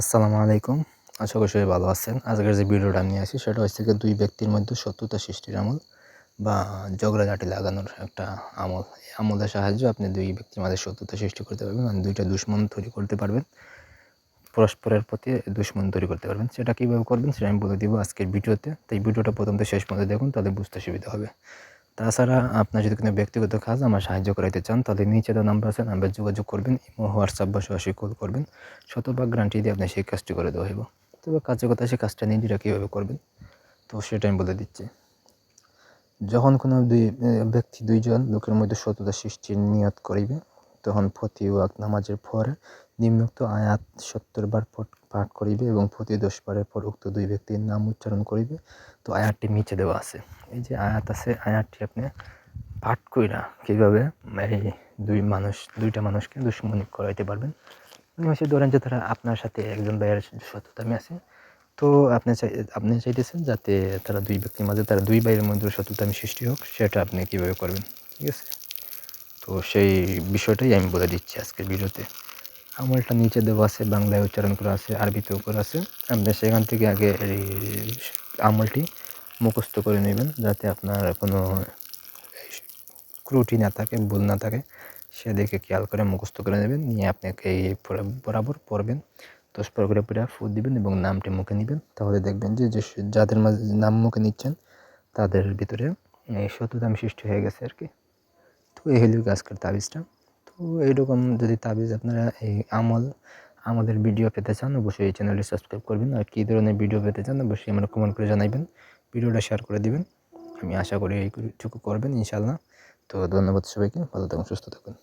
আসসালামু আলাইকুম। আশা করি সবাই ভালো আছেন। আজকের যে ভিডিওটা আমি আসি, সেটা হচ্ছে গিয়ে দুই ব্যক্তির মধ্যে শত্রুতা সৃষ্টির আমল বা ঝগড়াঝাটি লাগানোর একটা আমল। এই আমলের সাহায্যে আপনি দুই ব্যক্তির মাঝে শত্রুতা সৃষ্টি করতে পারবেন মানে দুইটা দুশ্মন তৈরি করতে পারবেন। পরস্পরের প্রতি দুশ্মন তৈরি করতে পারবেন। সেটা কীভাবে করবেন, সেটা আমি বলে দিব আজকের ভিডিওতে। তাই ভিডিওটা প্রথম থেকে শেষ পর্যন্ত দেখুন, তাহলে বুঝতে সুবিধা হবে। তাছাড়া আপনার যদি কোনো ব্যক্তিগত কাজ আমার সাহায্য করাইতে চান, তাহলে নিচে দেওয়া নাম্বার আছে নাম্বার যোগাযোগ করবেন, ইমো হোয়াটসঅ্যাপ বা সরাসরি কল করবেন। শতভাগ গ্যারান্টি দিয়ে আপনি সেই কাজটি করে দেওয়া হইব। তবে কাজের কথা সেই কাজটা নিজেরা কীভাবে করবেন, তো সেটা আমি বলে দিচ্ছি। যখন কোনো দুই ব্যক্তি দুইজন লোকের মধ্যে শত্রুতা সৃষ্টির নিয়ত করিবে, তখন ফতি ওয়াক নামাজের পরে নিম্নোক্ত আয়াত সত্তর বার পাঠ করিবে এবং প্রতি দশ বারের পর উক্ত দুই ব্যক্তির নাম উচ্চারণ করিবে। তো আয়াতটি নিচে দেওয়া আছে। এই যে আয়াত আছে, আয়াতটি আপনি পাঠ কইরা কীভাবে এই দুই মানুষ, দুইটা মানুষকে দুশ্মনী করাইতে পারবেন? হচ্ছে ধরেন যে তারা আপনার সাথে একজন ভাইয়ের শত্রুতা আমি আছে। তো আপনি চাই, আপনি চাইতেছেন যাতে তারা দুই ব্যক্তির মাঝে, তারা দুই ভাইয়ের মধ্যে শত্রুতা আমি সৃষ্টি হোক, সেটা আপনি কীভাবে করবেন? ঠিক আছে? তো সেই বিষয়টাই আমি বলে দিচ্ছি আজকের ভিডিওতে। আমলটা নিচে দেওয়া আছে, বাংলায় উচ্চারণ করা আছে, আরবিতেও করা আছে। আপনি সেখান থেকে আগে এই আমলটি মুখস্থ করে নেবেন, যাতে আপনার কোনো ক্রুটি না থাকে, ভুল না থাকে। সেদিকে খেয়াল করে মুখস্থ করে নেবেন, নিয়ে আপনাকে এই বরা- বরাবর পড়বেন। দশ পর করে পুরা ফুট দিবেন এবং নামটি মুখে নেবেন। তাহলে দেখবেন যে যাদের মাঝে নাম মুখে নিচ্ছেন, তাদের ভিতরে শত্রুতাম সৃষ্টি হয়ে গেছে আর কি। তো এই হলো আজকের তাবিজটা। তো এইরকম যদি তাবিজ আপনারা এই আমল, আমাদের ভিডিও পেতে চান, অবশ্যই এই চ্যানেলটি সাবস্ক্রাইব করবেন। আর কী ধরনের ভিডিও পেতে চান, অবশ্যই আমরা কমেন্ট করে জানাবেন ভিডিওটা শেয়ার করে দিবেন। আমি আশা করি এইটুকু করবেন ইনশাল্লাহ তো ধন্যবাদ সবাইকে। ভালো থাকুন, সুস্থ থাকুন।